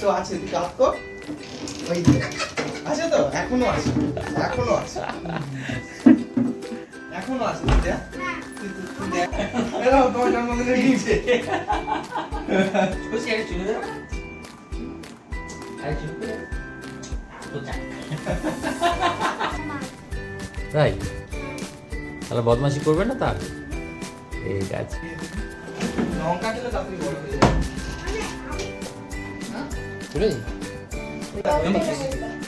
তো আছে তুই কাজ কর। ওই আছে তো? এখনও আছে এখনও আছে। এখনও আছে তুই দেখ। তোমার জন্মদিনে খুশি আরে দাও আরে তাই তাহলে বদমাশি করবে না তার ঠিক আছে। লঙ্কা খেলে তাড়াতাড়ি বড় হয়ে যাবে 그래. 연락 주세요.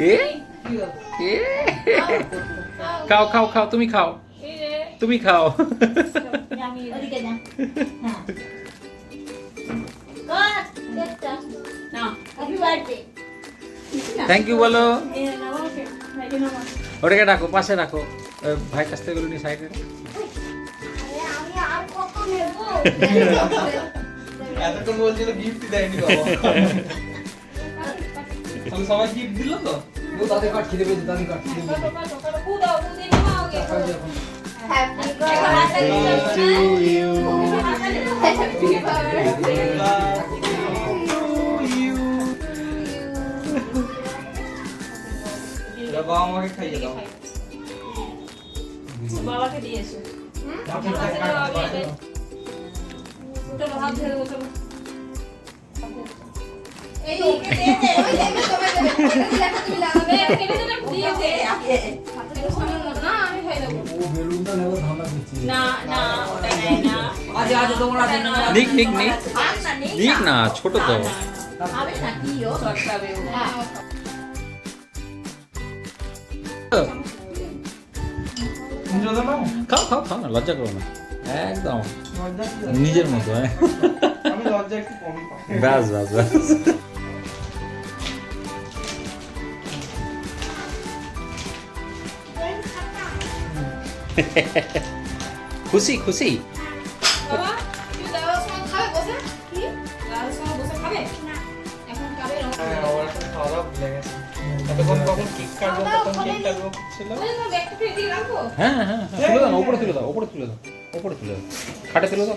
এ এ খাও খাও খাও তুমি খাও। তুমি খাও। না থ্যাংক ইউ বলো। ওটাকে রাখো পাশে রাখো। ভাই কাছ থেকে নিয়ে সাইডে। এতক্ষণ বলছিল গিফট দেয়নি বাবা। তাহলে সবাই গিফট দিল তো? ও তাদের কাট খেতে পেয়েছে তাদের কাট খেতে পেয়েছে। হ্যাপি বার্থডে এবার বাবা আমাকে খাইয়ে দাও। বাবাকে দিয়েছে। চলো হাত ধরে দেবো চলো এই ওকে দে দে ওই দেবে না আমি খাই দেবো না না ওটা নেয় না আজ আজ তোমরা দিন নিক নিক নিক আর না নেই নিক না ছোট তো না কি ও হ্যাঁ খাও খাও খাও না লজ্জা করো না একদম? নিজের মতো হ্যাঁ। ব্যাস ব্যাস ব্যাস। খুশি খুশি? হ্যাঁ হ্যাঁ হ্যাঁ হ্যাঁ। তুলে দাও না, উপরে তুলে দাও উপরে তুলে দাও। উপরে তুলে দাও। খাটে তুলে দাও।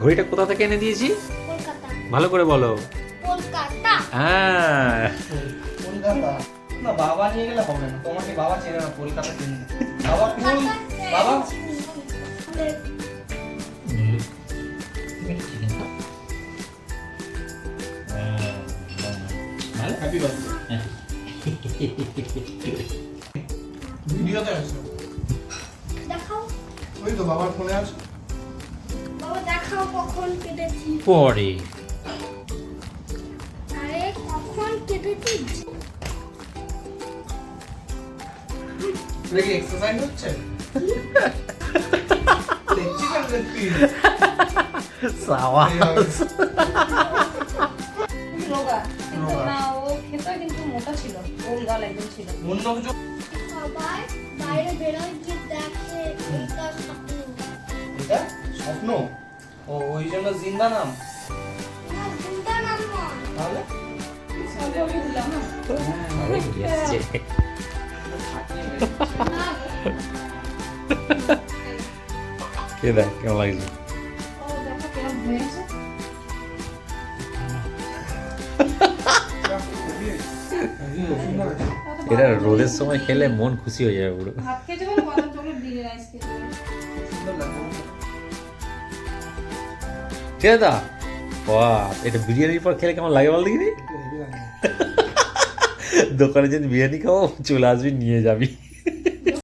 ঘড়িটা কোথা থেকে এনে দিয়েছি? ভালো করে বলো। কলকাতা? হ্যাঁ। বাবা নিয়ে গেলে হবে না। তোমাকে বাবা চেনে না কলকাতা চেনে বাবা বাবা হ্যাপি বার্থডে ভিডিওতে আছে দেখাও ওই তো বাবার ফোনে আছে বাবা দেখাও কখন কেটেছি পরে আরে কখন কেটেছি এক্সারসাইজ হচ্ছে? না ও খেতে কিন্তু মোটা ছিল গোল গাল একদম ছিল। সবাই বাইরে বেরোয় গিয়ে দেখে এইটা স্বপ্ন। এটা স্বপ্ন? ও ওই জন্য জিন্দা নাম। চিন্তা নাম তাহলে? না এ দেখ কেমন লাগছে দেখো এটা রোদের সময় খেলে মন খুশি হয়ে যাবে পুরো ঠিক আছে দা বাহ এটা বিরিয়ানির পর খেলে কেমন লাগে বল দেখিনি দোকানে যদি বিরিয়ানি খাও চলে আসবি নিয়ে যাবি